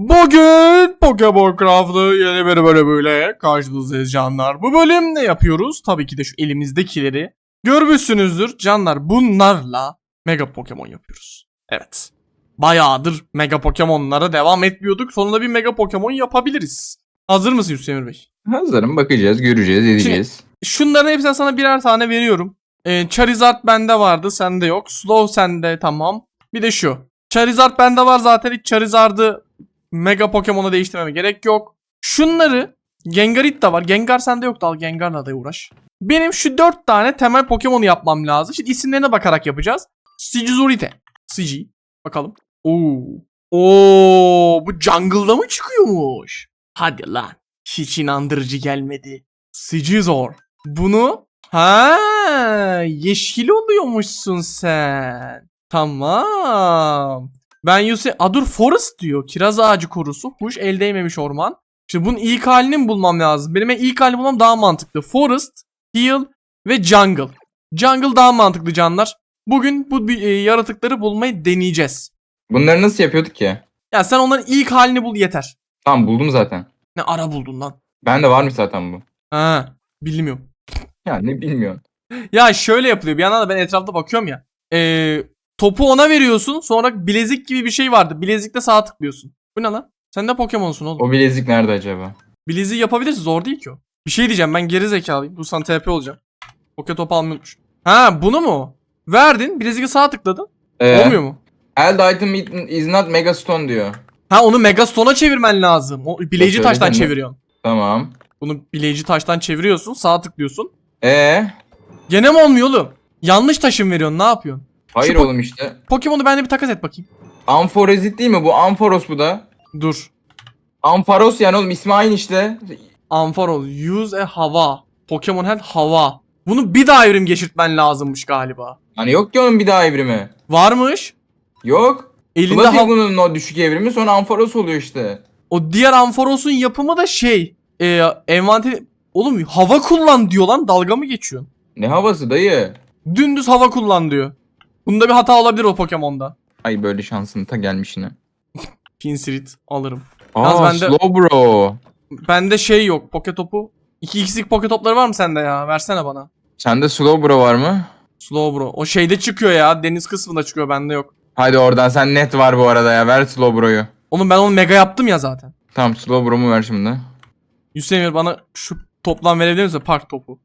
Bugün Pokemon Craft'ı yeni bir bölümüyle karşınızdayız canlar. Bu bölüm ne yapıyoruz? Tabii ki de şu elimizdekileri görmüşsünüzdür canlar. Bunlarla Mega Pokemon yapıyoruz. Evet. Bayağıdır Mega Pokemon'lara devam etmiyorduk. Sonunda bir Mega Pokemon yapabiliriz. Hazır mısın Hüseyin Bey? Hazırım bakacağız, göreceğiz, edeceğiz. Şunların hepsine sana birer tane veriyorum. Ee, Charizard bende vardı, sende yok. Slow sende tamam. Bir de şu. Charizard bende var zaten. Hiç Charizard'ı Mega Pokemon'a değiştirmeme gerek yok. Şunları Gengarit de var. Gengar sende yok da al Gengar'la da uğraş. Benim şu dört tane temel Pokemon'u yapmam lazım. Şimdi isimlerine bakarak yapacağız. Sigizorite. Sigi. Bakalım. Oo. Oo, bu jungle'da mı çıkıyormuş? Hadi lan. Hiç inandırıcı gelmedi. Sigizor. Bunu ha yeşil oluyormuşsun sen. Tamam. Ben Yuse Adur Forest diyor. Kiraz ağacı korusu. Huş el değmemiş orman. Şimdi bunun ilk halini mi bulmam lazım? Benim ilk halini bulmam daha mantıklı. Forest, Heal ve Jungle. Jungle daha mantıklı canlar. Bugün bu e, yaratıkları bulmayı deneyeceğiz. Bunları nasıl yapıyorduk ki? Ya sen onların ilk halini bul yeter. Tamam buldum zaten. Ne ara buldun lan? Ben de varmış zaten bu. Ha, bilmiyorum. Ya ne bilmiyorsun. Ya şöyle yapılıyor. Bir yandan da ben etrafta bakıyorum ya. Ee, topu ona veriyorsun. Sonra bilezik gibi bir şey vardı. Bilezikte sağa tıklıyorsun. Bu ne lan? Sen de Pokemon'sun oğlum. O bilezik nerede acaba? Bileziği yapabilirsin. Zor değil ki o. Bir şey diyeceğim. Ben geri zekalıyım. Dur sana TP olacağım. Poke topu almıyormuş. Ha bunu mu? Verdin. Bileziği sağa tıkladın. Ee, Olmuyor mu? Eld item is not megastone diyor. Ha onu Megastone'a çevirmen lazım. O bileyici taştan deme. çeviriyorsun. Tamam. Bunu bileyici taştan çeviriyorsun. Sağa tıklıyorsun. Ee, Gene mi olmuyor oğlum? Yanlış taşın veriyorsun. Ne yapıyorsun? Hayır Şu po- oğlum işte. Pokemon'u bende bir takas et bakayım. Amforezit değil mi bu? Amforos bu da. Dur. Amfaros yani oğlum ismi aynı işte. Ampharos. Use a hava. Pokemon Head hava. Bunu bir daha evrim geçirtmen lazımmış galiba. Hani yok ki onun bir daha evrimi. Varmış. Yok. Elinde Elinde ha- bunun o düşük evrimi sonra Amforos oluyor işte. o diğer Amphoros'un yapımı da şey. E, envanteri... Oğlum hava kullan diyor lan. Dalga mı geçiyorsun? Ne havası dayı? Dümdüz hava kullan diyor. Bunda bir hata olabilir o Pokemon'da. Ay böyle şansın ta gelmiş yine. Pinsir alırım. Aa bende- slow bro. Bende şey yok. Poke topu. 2x'lik poke topları var mı sende ya? Versene bana. Sende slow bro var mı? Slow bro. O şeyde çıkıyor ya. Deniz kısmında çıkıyor. Bende yok. Hadi oradan sen net var bu arada ya. Ver slow bro'yu. Oğlum ben onu mega yaptım ya zaten. Tamam slow bro'mu ver şimdi. Hüseyin Emir bana şu toplam verebilir misin park topu?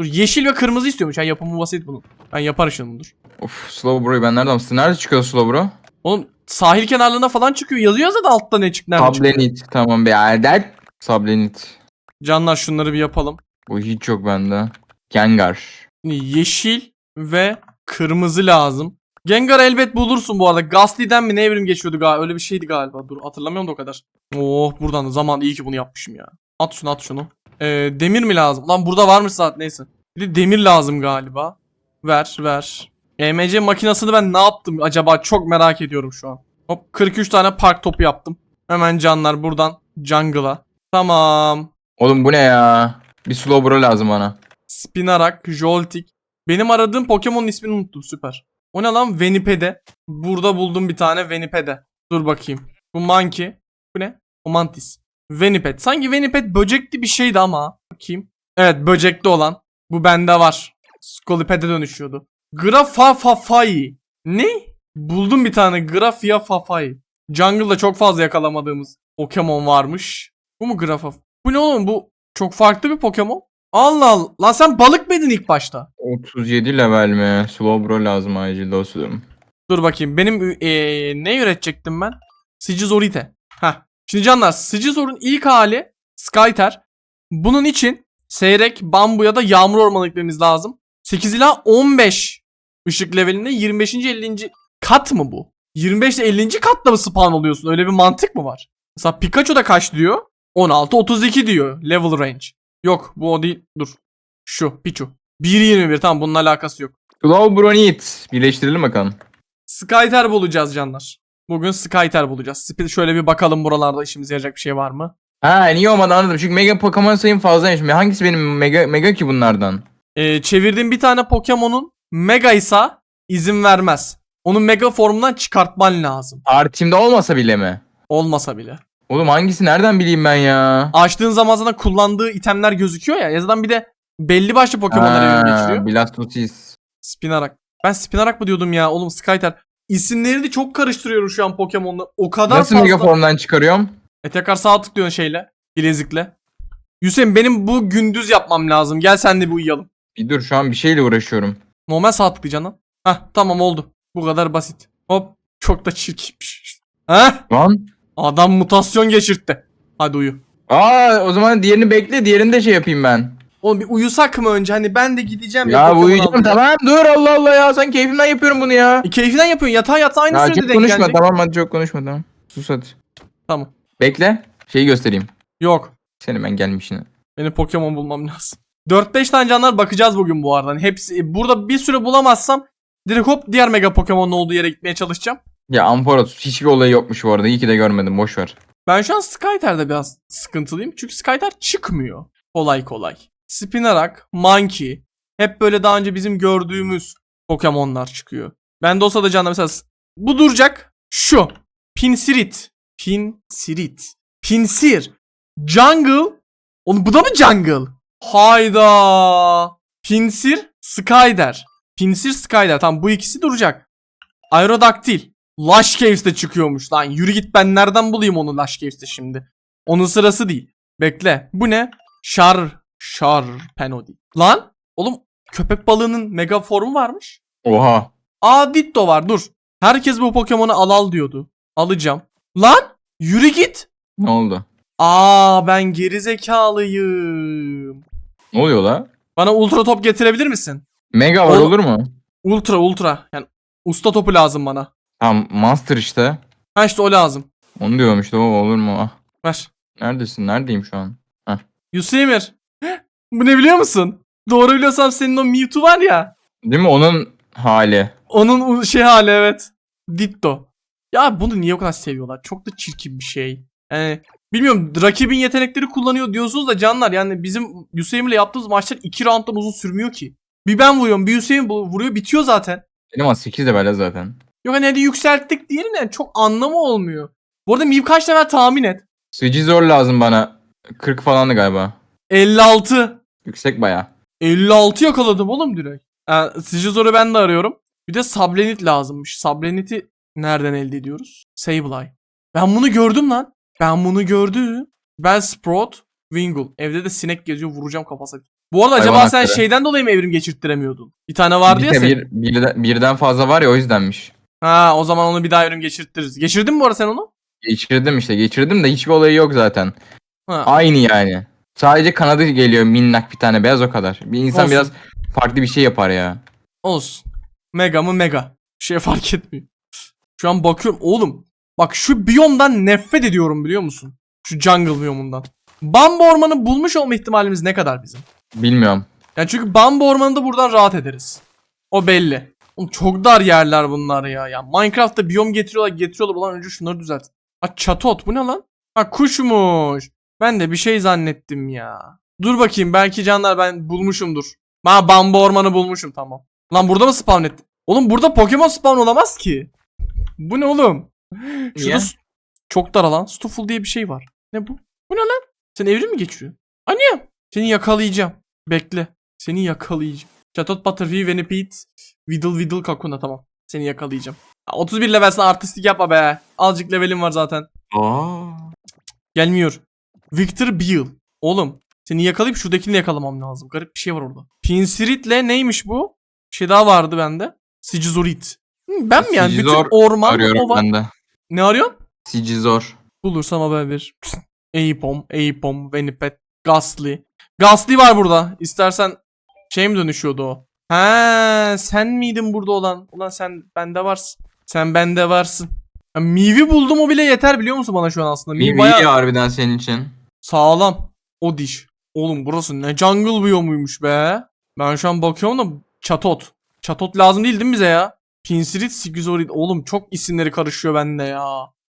Dur yeşil ve kırmızı istiyormuş. Ya yapımı basit bunun. Ben yaparım şimdi dur. Of slow bro'yu ben nereden? Nerede çıkıyor slow bro? Oğlum sahil kenarlarına falan çıkıyor. Yazıyor zaten altta ne çık nerede çıkıyor. Sablenit. Tamam be Erdek. Sablenit. Canlar şunları bir yapalım. Bu hiç yok bende. Gengar. Yeşil ve kırmızı lazım. Gengar elbet bulursun bu arada. Ghastly'den mi ne evrim geçiyordu galiba? Öyle bir şeydi galiba. Dur hatırlamıyorum da o kadar. Oh buradan da zaman iyi ki bunu yapmışım ya. At şunu at şunu. Ee, demir mi lazım? Lan burada varmış zaten neyse. Bir de demir lazım galiba. Ver ver. EMC makinasını ben ne yaptım acaba çok merak ediyorum şu an. Hop 43 tane park topu yaptım. Hemen canlar buradan jungle'a. Tamam. Oğlum bu ne ya? Bir slow bro lazım bana. Spinarak, Joltik. Benim aradığım Pokemon'un ismini unuttum süper. O ne lan? Venipede. Burada buldum bir tane Venipede. Dur bakayım. Bu Monkey. Bu ne? O Mantis. Veniped. Sanki Veniped böcekli bir şeydi ama. Bakayım. Evet böcekli olan. Bu bende var. Skoliped'e dönüşüyordu. Grafafafai. Ne? Buldum bir tane Grafiafafai. Jungle'da çok fazla yakalamadığımız Pokemon varmış. Bu mu Grafaf? Bu ne oğlum bu? Çok farklı bir Pokemon. Allah Allah. Lan sen balık mıydın ilk başta? 37 level mi? Slow bro lazım acil dostum. Dur bakayım. Benim eee, ne üretecektim ben? Sigizorite. Heh. Şimdi canlar Sigizor'un ilk hali Skyter. Bunun için seyrek, bambu ya da yağmur ormanı eklememiz lazım. 8 ila 15 ışık levelinde 25. 50. kat mı bu? 25 ile 50. katta mı spawn oluyorsun? Öyle bir mantık mı var? Mesela Pikachu da kaç diyor? 16 32 diyor level range. Yok bu o değil. Dur. Şu Pichu. 1.21 tamam bunun alakası yok. Slow bro need. Birleştirelim bakalım. Skyter bulacağız canlar. Bugün Skyter bulacağız. Speed şöyle bir bakalım buralarda işimize yarayacak bir şey var mı? Ha niye olmadı anladım. Çünkü mega Pokemon sayım fazlaymış. Hangisi benim mega, mega ki bunlardan? Ee, çevirdiğim bir tane Pokemon'un Mega ise izin vermez. Onu Mega formundan çıkartman lazım. Partimde olmasa bile mi? Olmasa bile. Oğlum hangisi nereden bileyim ben ya? Açtığın zaman zaten kullandığı itemler gözüküyor ya. Yazıdan bir de belli başlı Pokemon'lara evrim geçiriyor. Blastoise. Spinarak. Ben Spinarak mı diyordum ya oğlum Skyter. İsimlerini çok karıştırıyorum şu an Pokemon'la. O kadar Nasıl fazla. mega formdan çıkarıyorum? E tekrar sağ tıklıyorsun şeyle. Bilezikle. Hüseyin benim bu gündüz yapmam lazım. Gel sen de bir uyuyalım. Bir dur şu an bir şeyle uğraşıyorum. Normal tıklayacaksın lan. Hah tamam oldu. Bu kadar basit. Hop. Çok da çirkinmiş. Heh. Lan. Adam mutasyon geçirtti. Hadi uyu. Aa o zaman diğerini bekle. Diğerini de şey yapayım ben. Oğlum bir uyusak mı önce? Hani ben de gideceğim. Ya Pokemon uyuyacağım almaya. tamam dur Allah Allah ya sen keyfimden yapıyorum bunu ya. E, keyfinden yapıyorsun. Yatağa yatağa aynı Ya sürede çok denk konuşma gelecek. tamam hadi çok konuşma tamam. Sus hadi. Tamam. Bekle şeyi göstereyim. Yok. Senin ben gelmişine. Benim Pokemon bulmam lazım. 4-5 tane canlar bakacağız bugün bu arada. Hani hepsi e, burada bir süre bulamazsam direkt hop diğer mega Pokemon'un olduğu yere gitmeye çalışacağım. Ya Ampharos hiçbir olayı yokmuş bu arada. İyi ki de görmedim boş ver. Ben şu an Skyter'de biraz sıkıntılıyım. Çünkü Skyter çıkmıyor kolay kolay. Spinarak, Monkey hep böyle daha önce bizim gördüğümüz Pokemon'lar çıkıyor. Ben de olsa da canlı mesela bu duracak. Şu. Pinsirit. Pinsirit. Pinsir. Jungle. Oğlum bu da mı Jungle? Hayda. Pinsir, Skyder. Pinsir, Skyder. Tamam bu ikisi duracak. Aerodactyl. Lush Caves'te çıkıyormuş lan. Yürü git ben nereden bulayım onu Lush Caves'te şimdi. Onun sırası değil. Bekle. Bu ne? Şar. Şar. Penodi. Lan. Oğlum köpek balığının mega formu varmış. Oha. Aa Ditto var dur. Herkes bu Pokemon'u al al diyordu. Alacağım. Lan. Yürü git. Ne oldu? Aa ben geri zekalıyım. Ne oluyor la? Bana ultra top getirebilir misin? Mega var Oğlum- olur mu? Ultra ultra. Yani usta topu lazım bana. Tamam Monster işte. Ha işte o lazım. Onu diyorum işte o olur mu? Ah. Ver. Neredesin? Neredeyim şu an? Yusimir. Bu ne biliyor musun? Doğru biliyorsam senin o Mewtwo var ya. Değil mi? Onun hali. Onun u- şey hali evet. Ditto. Ya bunu niye o kadar seviyorlar? Çok da çirkin bir şey. Yani bilmiyorum rakibin yetenekleri kullanıyor diyorsunuz da canlar yani bizim Yusim'le yaptığımız maçlar 2 rounddan uzun sürmüyor ki. Bir ben vuruyorum bir bu- vuruyor bitiyor zaten. Benim az 8 de böyle zaten. Yok hani hadi yükselttik diyelim de çok anlamı olmuyor. Bu arada Mew kaç level tahmin et. Sıcı zor lazım bana. 40 falandı galiba. 56. Yüksek baya. 56 yakaladım oğlum direkt. Ee, Sigizoru ben de arıyorum. Bir de Sablenit lazımmış. Sablenit'i nereden elde ediyoruz? Sableye. Ben bunu gördüm lan. Ben bunu gördüm. Ben Sprout, Wingull. Evde de sinek geziyor vuracağım kafasına. Bu arada acaba Hayvan sen hakları. şeyden dolayı mı evrim geçirttiremiyordun? Bir tane vardı ya Bir, senin. bir, birden, birden fazla var ya o yüzdenmiş. Ha o zaman onu bir daha evrim geçirttiririz. Geçirdin mi bu arada sen onu? Geçirdim işte geçirdim de hiçbir olayı yok zaten. Ha. Aynı yani. Sadece kanadı geliyor minnak bir tane beyaz o kadar. Bir insan Olsun. biraz farklı bir şey yapar ya. Olsun. Mega mı mega. Bir şey fark etmiyor. Şu an bakıyorum. Oğlum bak şu biyomdan nefret ediyorum biliyor musun? Şu jungle biyomundan. Bambu ormanı bulmuş olma ihtimalimiz ne kadar bizim? Bilmiyorum. Yani çünkü bambu ormanında buradan rahat ederiz. O belli. Oğlum çok dar yerler bunlar ya. Ya Minecraft'ta biyom getiriyorlar getiriyorlar. Ulan önce şunları düzelt. Ha çatot bu ne lan? Ha kuşmuş. Ben de bir şey zannettim ya. Dur bakayım belki canlar ben bulmuşumdur. Ha bambu ormanı bulmuşum tamam. Lan burada mı spawn etti? Oğlum burada Pokemon spawn olamaz ki. Bu ne oğlum? Şurada çok dar alan. Stuful diye bir şey var. Ne bu? Bu ne lan? Sen evrim mi geçiyor? Anne! Seni yakalayacağım. Bekle. Seni yakalayacağım. Chatot Butterfree, Venipede, Whittle Whittle Kakuna tamam. Seni yakalayacağım. Ha, 31 levelsin artistik yapma be. Azıcık levelim var zaten. Aa. Gelmiyor. Victor Beale. Oğlum seni yakalayıp şuradakini yakalamam lazım. Garip bir şey var orada. Pinsirit'le neymiş bu? Bir şey daha vardı bende. Sigizorit. Hı, Ben mi yani? Bütün Sigizor orman Arıyorum ova... ben de. Ne arıyorsun? Sicizor. Bulursam haber ver. Eipom, Eipom, Venipet, Gastly. Gastly var burada. İstersen şey mi dönüşüyordu o? Ha, sen miydin burada olan? Ulan sen bende varsın. Sen bende varsın. Ya, Mivi buldum o bile yeter biliyor musun bana şu an aslında. Mivi İyi bayağı iyi harbiden senin için. sağlam. O diş. Oğlum burası ne jungle biyomuymuş be. Ben şu an bakıyorum da çatot. Çatot lazım değil değil mi bize ya? Pinsirit, Sigizorit. Oğlum çok isimleri karışıyor bende ya.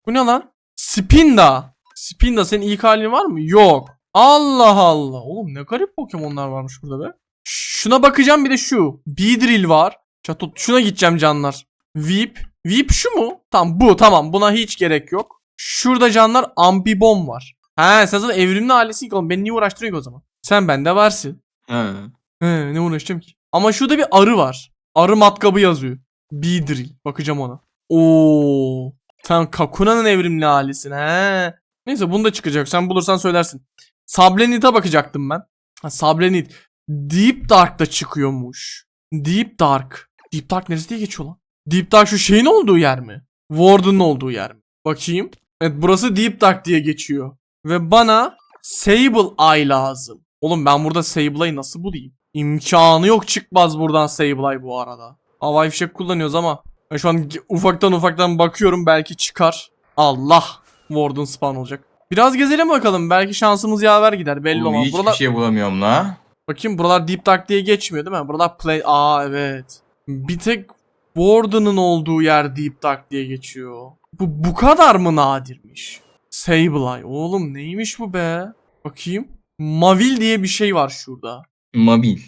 Bu ne lan? Spinda. Spinda senin ilk halin var mı? Yok. Allah Allah. Oğlum ne garip Pokemon'lar varmış burada be. Şuna bakacağım bir de şu. Beedrill var. Çatot. Şuna gideceğim canlar. Veep. Veep şu mu? Tamam bu tamam. Buna hiç gerek yok. Şurada canlar ambibom var. He sen zaten evrimli ailesi oğlum. Beni niye uğraştırıyorsun ki o zaman? Sen bende varsın. Ha. He ne uğraşacağım ki? Ama şurada bir arı var. Arı matkabı yazıyor. Beedrill. Bakacağım ona. Oo. Sen Kakuna'nın evrimli ailesi. He. Neyse bunu da çıkacak. Sen bulursan söylersin. Sablenit'e bakacaktım ben. Ha, Sablenit. Deep Dark'ta çıkıyormuş. Deep Dark. Deep Dark neresi diye geçiyor lan? Deep Dark şu şeyin olduğu yer mi? Warden'ın olduğu yer mi? Bakayım. Evet burası Deep Dark diye geçiyor. Ve bana Sable Eye lazım. Oğlum ben burada Sable Eye'ı nasıl bulayım? İmkanı yok çıkmaz buradan Sable Eye bu arada. Havai fişek kullanıyoruz ama. Ben şu an ufaktan ufaktan bakıyorum belki çıkar. Allah. Warden spawn olacak. Biraz gezelim bakalım. Belki şansımız yaver gider. Belli Oğlum, olmaz. hiçbir Buralar... şey bulamıyorum la. Bakayım buralar Deep Dark diye geçmiyor değil mi? Buralar Play... Aa evet. Bir tek Warden'ın olduğu yer Deep Dark diye geçiyor. Bu bu kadar mı nadirmiş? Sableye. Oğlum neymiş bu be? Bakayım. Mavil diye bir şey var şurada. Mobil.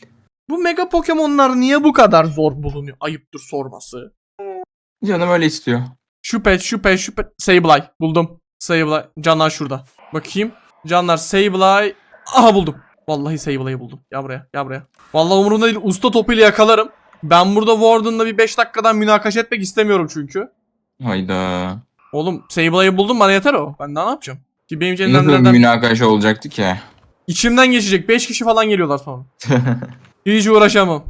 Bu mega Pokemon'lar niye bu kadar zor bulunuyor? Ayıptır sorması. Canım öyle istiyor. Şüphe, şüphe, şüphe. Sableye. Buldum. Sableye. Canlar şurada. Bakayım. Canlar Sableye. Aha buldum. Vallahi Sableye'yi buldum. Gel buraya. Gel buraya. Vallahi umurumda değil. Usta topuyla yakalarım. Ben burada Warden'la bir 5 dakikadan münakaşa etmek istemiyorum çünkü. Hayda. Oğlum Sableye'yi buldum bana yeter o. Ben daha ne yapacağım? Ki benim Nasıl münakaşa olacaktı ki? İçimden geçecek. 5 kişi falan geliyorlar sonra. Hiç uğraşamam.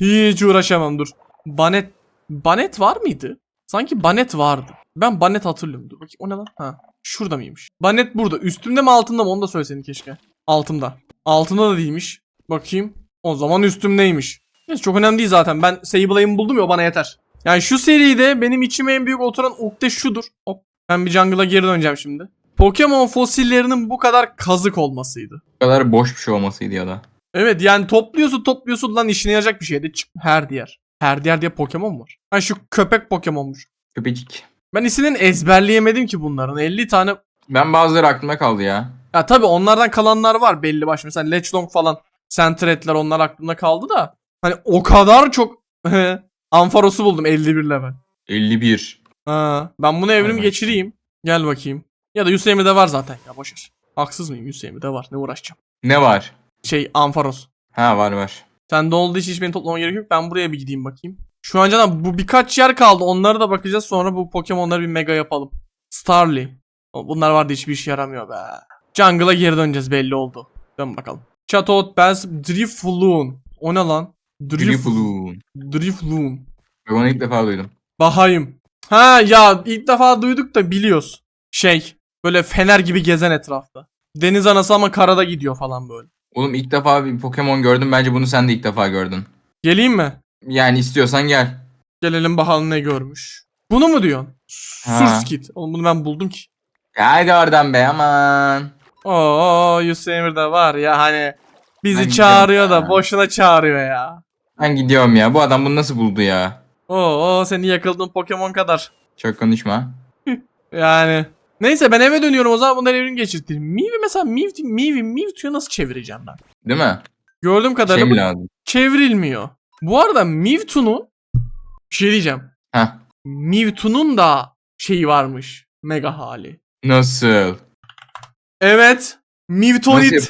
Hiç uğraşamam dur. Banet Banet var mıydı? Sanki Banet vardı. Ben Banet hatırlıyorum. Dur bakayım o ne lan? Ha. Şurada mıymış? Banet burada. Üstümde mi altımda mı? Onu da söyleseydin keşke. Altımda. Altında da değilmiş. Bakayım. O zaman üstümdeymiş. Neyse çok önemli değil zaten. Ben Sableye'imi buldum ya bana yeter. Yani şu seride benim içime en büyük oturan ukde şudur. Hop. Ben bir jungle'a geri döneceğim şimdi. Pokemon fosillerinin bu kadar kazık olmasıydı. Bu kadar boş bir şey olmasıydı ya da. Evet yani topluyorsun topluyorsun lan işine yarayacak bir şey de çık her diğer. Her diğer diye Pokemon var. Ha şu köpek Pokemon'muş. Köpecik. Ben isimlerini ezberleyemedim ki bunların. 50 tane. Ben bazıları aklımda kaldı ya. Ya tabi onlardan kalanlar var belli başlı. Mesela Lechlong falan. Sentretler onlar aklımda kaldı da. Hani o kadar çok Ampharos'u buldum 51 level. 51. Ha, ben bunu evrim Vay geçireyim. Gel bakayım. Ya da Yusaimi'de var zaten ya boşver. Haksız mıyım Yusaimi'de var ne uğraşacağım. Ne var? Şey Ampharos. Ha var var. Sende olduğu için hiç beni toplamama gerek yok. Ben buraya bir gideyim bakayım. Şu an canım bu birkaç yer kaldı. Onlara da bakacağız. Sonra bu Pokemon'ları bir mega yapalım. Starly. Bunlar vardı hiçbir işe yaramıyor be. Jungle'a geri döneceğiz belli oldu. Dön bakalım. Chatot, Bells, Drifloon. O ne lan? Drif, Drifloon. Drifloon. Ben onu ilk defa duydum. Bahayım. Ha ya ilk defa duyduk da biliyoruz. Şey böyle fener gibi gezen etrafta. Deniz anası ama karada gidiyor falan böyle. Oğlum ilk defa bir Pokemon gördüm. Bence bunu sen de ilk defa gördün. Geleyim mi? Yani istiyorsan gel. Gelelim bakalım ne görmüş. Bunu mu diyorsun? Ha. Surskit. Oğlum bunu ben buldum ki. Hadi oradan be aman. Oo Yusemir de var ya hani bizi Ben çağırıyor da gidiyorum boşuna çağırıyor ya. Ben gidiyorum ya. Bu adam bunu nasıl buldu ya? Oo seni yakaladığın Pokemon kadar. Çok konuşma. Yani. Neyse ben eve dönüyorum o zaman bunları evrim geçirteyim. Miivi mesela Mewtwo, Miivi, Mewtwo'yu nasıl çevireceğim ben? Değil mi? Gördüğüm Şey kadarıyla bu lazım? çevrilmiyor. Bu arada Mewtwo'nun bir şey diyeceğim. Heh. Mewtwo'nun da şeyi varmış. Mega hali. Nasıl? Evet.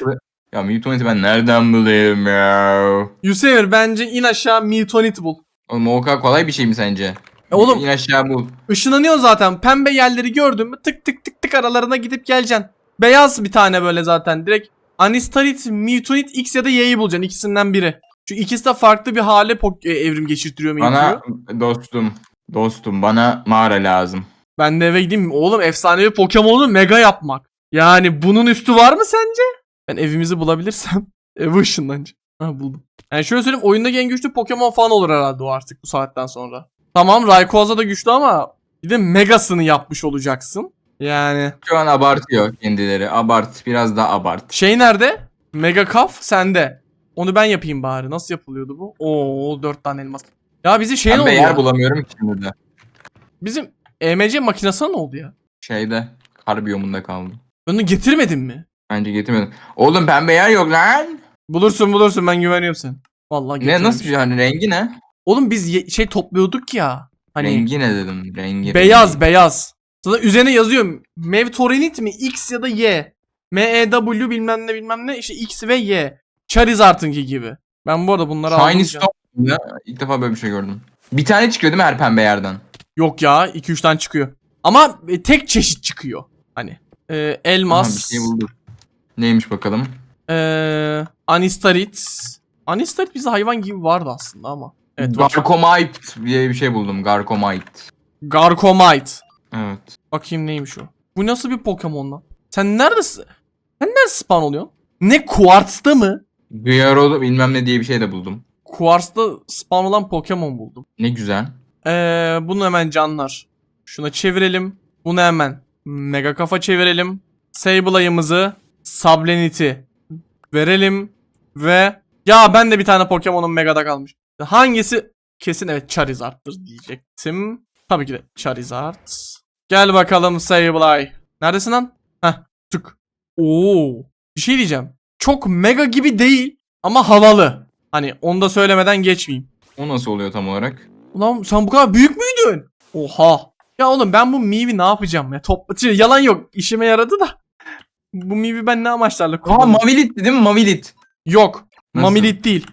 Yapılır? Ya Mewtwo'yu ben nereden bulayım ya? Yusemir bence in aşağı Mewtwonit bul. Oğlum o kadar kolay bir şey mi sence? E oğlum- İn aşağı. Işınlanıyor zaten. Pembe yerleri gördün mü tık tık tık tık aralarına gidip geleceksin. Beyaz bir tane böyle zaten. Direkt Anistarit, Mewtwonit X ya da Y'yi bulacaksın. ikisinden biri. Çünkü ikisi de farklı bir hale e, evrim geçirtiriyor Bana dostum. Dostum bana mağara lazım. Ben de eve gideyim. Oğlum efsanevi Pokemon'u mega yapmak. Yani bunun üstü var mı sence? Ben evimizi bulabilirsem eve ışınlanacağım. Ha buldum. Yani şöyle söyleyeyim oyundaki en güçlü Pokemon falan olur herhalde o artık bu saatten sonra. Tamam Rayquaza da güçlü ama bir de megasını yapmış olacaksın. Yani Şu an abartıyor kendileri. Abart. Biraz daha abart. Şey nerede? Mega Kaf sende. Onu ben yapayım bari. Nasıl yapılıyordu bu? Oo dört tane elmas. Ya bizim şey ne ben oldu ya? yer bulamıyorum ki şimdi de. Bizim EMC makinasına ne oldu ya? Şeyde. Kar biyomunda kaldı. Ben onu getirmedin mi? Bence getirmedim. Oğlum pembe yer yok lan. Bulursun bulursun ben güveniyorum sen. Vallahi Ne nasıl bir hani rengi ne? Oğlum biz şey topluyorduk ya. Hani rengi ne dedim? Rengi. beyaz rengi. beyaz. Sana üzerine yazıyor. Mevtorinit mi? X ya da Y. M-E-W bilmem ne bilmem ne. işte X ve Y. Charizard'ınki gibi. Ben bu arada bunları aldım. Shiny. Stone ya. İlk defa böyle bir şey gördüm. Bir tane çıkıyor değil mi her pembe yerden? Yok ya 2-3 tane çıkıyor. Ama e, tek çeşit çıkıyor. Hani. E, Aha, elmas. bir şey buldum. Neymiş bakalım. e, anistarit. Anistarit bize hayvan gibi vardı aslında ama. Evet var. Garkomite diye bir şey buldum. Garkomite. Garkomite. Evet. Bakayım neymiş o. Bu nasıl bir Pokemon lan? Sen neredesin? Sen nerede spawn oluyorsun? Ne Quartz'ta mı? Gyaro bilmem ne diye bir şey de buldum. Quartz'ta spawn olan Pokemon buldum. Ne güzel. Ee, bunu hemen canlar. Şuna çevirelim. Bunu hemen Mega Kafa çevirelim. Sable'ayımızı Sablenit'i verelim. Ve ya ben de bir tane Pokemon'un Mega'da kalmış. Hangisi? Kesin evet Charizard'dır diyecektim. Tabii ki de Charizard. Gel bakalım Sableye. Neredesin lan? Heh tık. Oo. Bir şey diyeceğim. Çok mega gibi değil ama havalı. Hani onu da söylemeden geçmeyeyim. O nasıl oluyor tam olarak? Ulan sen bu kadar büyük müydün? Oha. Ya oğlum ben bu Mii'yi ne yapacağım ya? Top Şimdi yalan yok. İşime yaradı da. Bu Mii'yi ben ne amaçlarla Aa kullanıyorum? Mavilit değil mi? Mavilit. yok. Nasıl? Mamilit değil.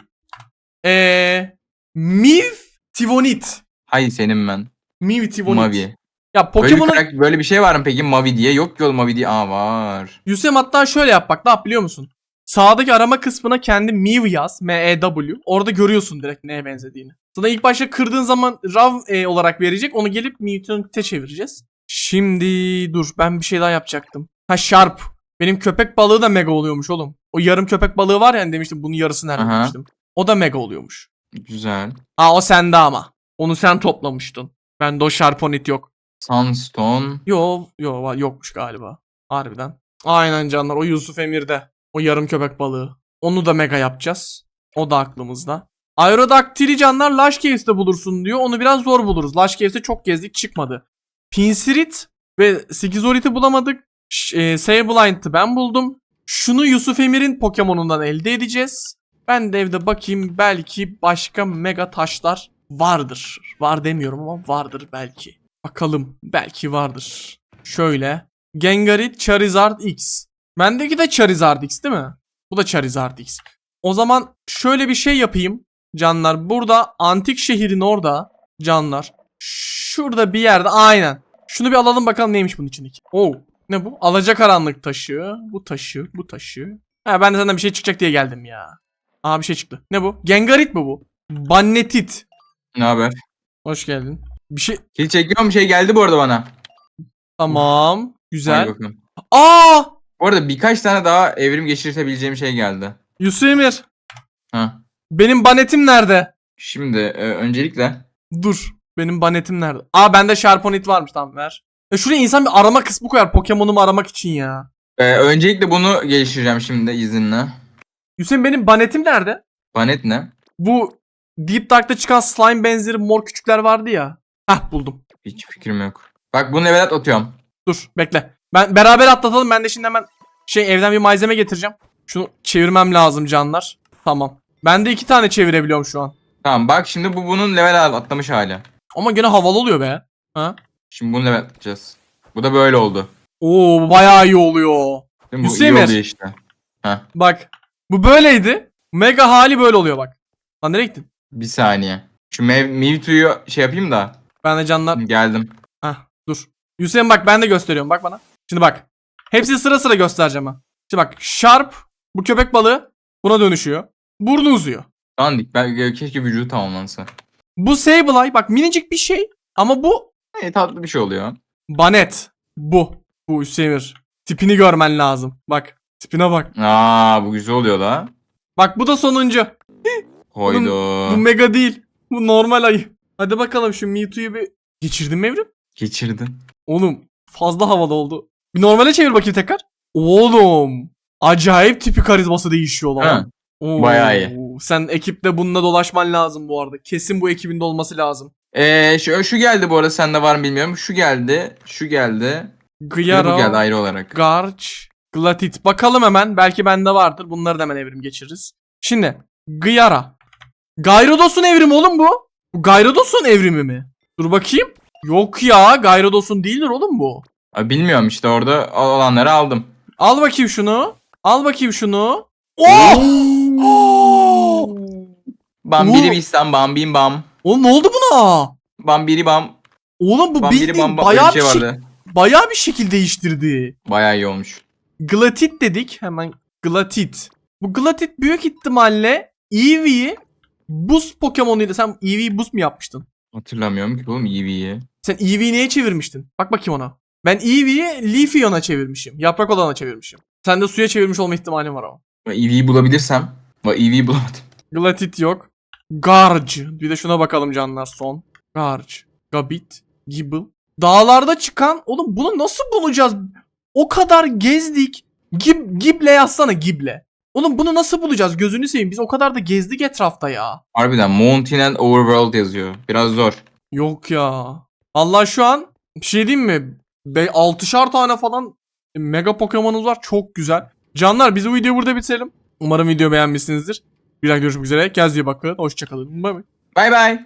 Eee Miv Tivonit. Hay senin ben. Miv Tivonit. Mavi. Ya Böyle Pokemon'un karak- böyle bir şey var mı peki Mavi diye? Yok ki oğlum Mavi diye. Aa var. Yusem hatta şöyle yap bak ne yap biliyor musun? Sağdaki arama kısmına kendi Mew yaz. M-E-W. Orada görüyorsun direkt neye benzediğini. Sana ilk başta kırdığın zaman RAV e, olarak verecek. Onu gelip Mewtwo'ya çevireceğiz. Şimdi dur ben bir şey daha yapacaktım. Ha Sharp. Benim köpek balığı da mega oluyormuş oğlum. O yarım köpek balığı var ya hani demiştim bunun yarısı nerede demiştim. O da mega oluyormuş. Güzel. Aa o sende ama. Onu sen toplamıştın. Bende o Sharponit yok. Sunstone. Yo yo yokmuş galiba. Harbiden. Aynen canlar o Yusuf Emir'de. O yarım köpek balığı. Onu da mega yapacağız. O da aklımızda. Aerodactyli canlar Lush Caves'te bulursun diyor. Onu biraz zor buluruz. Lush Caves'te çok gezdik çıkmadı. Pinsirit ve Skizorit'i bulamadık. E, Sableyint'i ben buldum. Şunu Yusuf Emir'in Pokemon'undan elde edeceğiz. Ben de evde bakayım belki başka mega taşlar vardır. Var demiyorum ama vardır belki. Bakalım belki vardır. Şöyle. Gengarit Charizard X. Bendeki de Charizard X değil mi? Bu da Charizard X. O zaman şöyle bir şey yapayım. Canlar burada antik şehrin orada canlar. Şurada bir yerde aynen. Şunu bir alalım bakalım neymiş bunun içindeki. Oo ne bu? Alacakaranlık taşı. Bu taşı. Bu taşı. Ha ben de senden bir şey çıkacak diye geldim ya. Aa bir şey çıktı. Ne bu? Gengarit mi bu? Bannetit. Ne haber? Hoş geldin. Bir şey Kil çekiyorum bir şey geldi bu arada bana. tamam. Hadi Güzel. bakalım. Aa! Bu arada birkaç tane daha evrim geçirtebileceğim şey geldi. Yusuf Emir. Ha. Benim banetim nerede? Şimdi e, öncelikle Dur. Benim banetim nerede? Aa bende Sharponit varmış tamam ver. E şuraya insan bir arama kısmı koyar Pokemon'umu aramak için ya. e, öncelikle bunu geliştireceğim şimdi izinle. Hüseyin benim banetim nerede? Banet ne? Bu Deep Dark'ta çıkan slime benzeri mor küçükler vardı ya. Hah buldum. Hiç fikrim yok. Bak bunu level at atıyorum. Dur bekle. Ben beraber atlatalım. Ben de şimdi hemen şey evden bir malzeme getireceğim. Şunu çevirmem lazım canlar. Tamam. Ben de iki tane çevirebiliyorum şu an. Tamam bak şimdi bu bunun level atlamış hali. Ama gene havalı oluyor be. Ha? Şimdi bunu level atacağız. Bu da böyle oldu. Oo bayağı iyi oluyor. Değil mi? Bu iyi Hüseyin oluyor işte. Heh. Bak. Bu böyleydi. Mega hali böyle oluyor bak. Lan nereye gittin? Bir saniye. Şu Mew- Mewtwo'yu şey yapayım da. Ben de canlar. Geldim. Hah dur. Hüseyin bak ben de gösteriyorum bak bana. Şimdi bak. Hepsi sıra sıra göstereceğim ha. Şimdi bak. Sharp. Bu köpek balığı. Buna dönüşüyor. Burnu uzuyor. Dandik. Ben, keşke vücudu tamamlansa. Bu Sableye bak minicik bir şey. Ama bu E, tatlı bir şey oluyor. Banet. Bu. Bu Hüseyin. Tipini görmen lazım. Bak. Tipine bak. Aa bu güzel oluyor da. Bak bu da sonuncu. Hoydo. Bu mega değil. Bu normal ayı. Hadi bakalım şu Mewtwo'yu bir... Geçirdin mi evrim? Geçirdin. Oğlum fazla havalı oldu. Bir normale çevir bakayım tekrar. Oğlum. Acayip tipi karizması değişiyor lan. Ha. Oo, bayağı iyi. Sen ekipte bununla dolaşman lazım bu arada. Kesin bu ekibinde olması lazım. Ee, şu, şu geldi bu arada sende var mı bilmiyorum. Şu geldi. Şu geldi. Bir de bu geldi ayrı olarak. Garch, Glatit. Bakalım hemen. Belki bende vardır. Bunları da hemen evrim geçiririz. Şimdi. Gyara. Gyrodos'un evrimi oğlum bu. Bu Gyrodos'un evrimi mi? Dur bakayım. Yok ya Gyarados değildir oğlum bu. Abi bilmiyorum işte orada olanları aldım. Al bakayım şunu. Al bakayım şunu. Oh! Oh! Bam Oo. biri bistan bam bim bam. Oğlum ne oldu buna? Bam biri bam. Oğlum bu Bam biri bildiğin bam bam. bayağı bir, şey şey, vardı. bayağı bir şekil değiştirdi. Bayağı iyi olmuş. Glatit dedik. Hemen Glatit. Bu Glatit büyük ihtimalle Eevee'yi buz Pokemon'uyla sen Eevee'yi buz mu yapmıştın? Hatırlamıyorum ki oğlum Eevee'yi. Sen Eevee'yi neye çevirmiştin? Bak bakayım ona. Ben Eevee'yi Leafeon'a çevirmişim. Yaprak olana çevirmişim. Sen de suya çevirmiş olma ihtimalin var ama. Ve Eevee'yi bulabilirsem. Eevee'yi bulamadım. Glatit yok. Garge. Bir de şuna bakalım canlar son. Garge. Gabit. Gibble. Dağlarda çıkan... Oğlum bunu nasıl bulacağız? O kadar gezdik. Gib, Gible yazsana Gible. Oğlum bunu nasıl bulacağız? Gözünü seveyim. Biz o kadar da gezdik etrafta ya. Harbiden Mountain and Overworld yazıyor. Biraz zor. Yok ya. Allah şu an bir şey diyeyim mi? Be 6'şar tane falan mega Pokemon'umuz var. Çok güzel. Canlar biz bu videoyu burada bitirelim. Umarım video beğenmişsinizdir. Bir daha görüşmek üzere. Kendinize iyi bakın. Hoşçakalın. Bay bay. Bay bay.